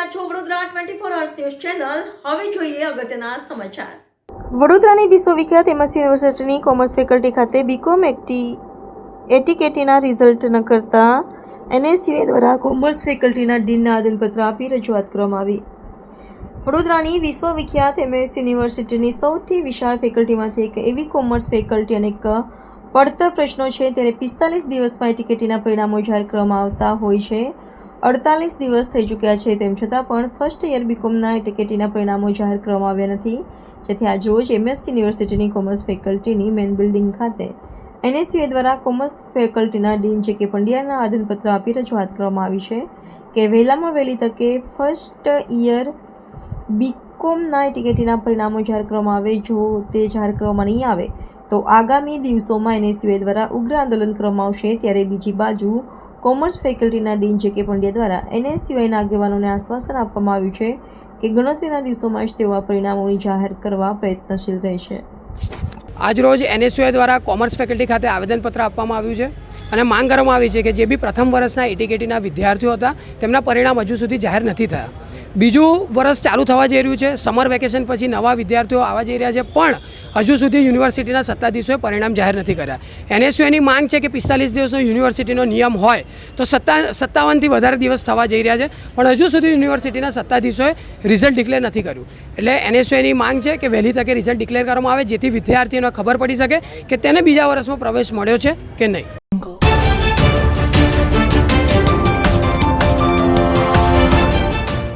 Vadodara twenty four hours news channel હવે જોઈએ અગત્યના સમાચાર. વડોદરાની વિશ્વવિખ્યાત એમએસસી યુનિવર્સિટીની કોમર્સ ફેકલ્ટી ખાતે બીકોમ એક્ટી એટીકેટીના રિઝલ્ટ ન કરતા એનએસયુએ દ્વારા કોમર્સ ફેકલ્ટીના ડીનના આદનપત્ર આપી રજૂઆત કરવામાં આવી. વડોદરાની વિશ્વવિખ્યાત એમએસ યુનિવર્સિટીની સૌથી વિશાળ ફેકલ્ટીમાંથી એક એવી કોમર્સ ફેકલ્ટી અને એક પડતર પ્રશ્નો છે. ત્યારે પિસ્તાલીસ દિવસમાં એટીકેટીના પરિણામો જાહેર કરવામાં આવતા હોય છે. અડતાલીસ દિવસ થઈ ચૂક્યા છે, તેમ છતાં પણ ફર્સ્ટ યર બીકોમના ટિકેટીના પરિણામો જાહેર કરવામાં આવ્યા નથી. જેથી આજ રોજ એમએસ યુનિવર્સિટીની કોમર્સ ફેકલ્ટીની મેન બિલ્ડિંગ ખાતે એનએસયુએ દ્વારા કોમર્સ ફેકલ્ટીના ડીન જે કે પંડ્યાના આદનપત્ર આપી રજૂઆત કરવામાં આવી છે કે વહેલામાં વહેલી તકે ફર્સ્ટ યર બીકોમના ટિકેટીના પરિણામો જાહેર કરવામાં આવે. જો તે જાહેર કરવામાં નહીં આવે, તો આગામી દિવસોમાં એનએસયુએ દ્વારા ઉગ્ર આંદોલન કરવામાં આવશે. ત્યારે બીજી બાજુ કોમર્સ ફેકલ્ટીના ડીન જે કે પંડ્યા દ્વારા એનએસયુઆઈના આગેવાનોને આશ્વાસન આપવામાં આવ્યું છે કે ગણતરીના દિવસોમાં જ તેઓ આ પરિણામોની જાહેર કરવા પ્રયત્નશીલ રહેશે. આજરોજ એનએસયુઆઈ દ્વારા કોમર્સ ફેકલ્ટી ખાતે આવેદનપત્ર આપવામાં આવ્યું છે અને માંગ કરવામાં આવી છે કે જે બી પ્રથમ વર્ષના એટીકેટીના વિદ્યાર્થીઓ હતા તેમના પરિણામ હજુ સુધી જાહેર નથી થયા. બીજું વર્ષ ચાલુ થવા જઈ રહ્યું છે. સમર વેકેશન પછી નવા વિદ્યાર્થીઓ આવવા જઈ રહ્યા છે, પણ હજુ સુધી યુનિવર્સિટીના સત્તાધીશોએ પરિણામ જાહેર નથી કર્યા. એનએસયુની માંગ છે કે પિસ્તાલીસ દિવસનો યુનિવર્સિટીનો નિયમ હોય, તો સત્તા સત્તાવનથી વધારે દિવસ થવા જઈ રહ્યા છે, પણ હજુ સુધી યુનિવર્સિટીના સત્તાધીશોએ રિઝલ્ટ ડિક્લેર નથી કર્યું. એટલે એનએસયુની માંગ છે કે વહેલી તકે રિઝલ્ટ ડિક્લેર કરવામાં આવે, જેથી વિદ્યાર્થીઓને ખબર પડી શકે કે તેને બીજા વર્ષમાં પ્રવેશ મળ્યો છે કે નહીં.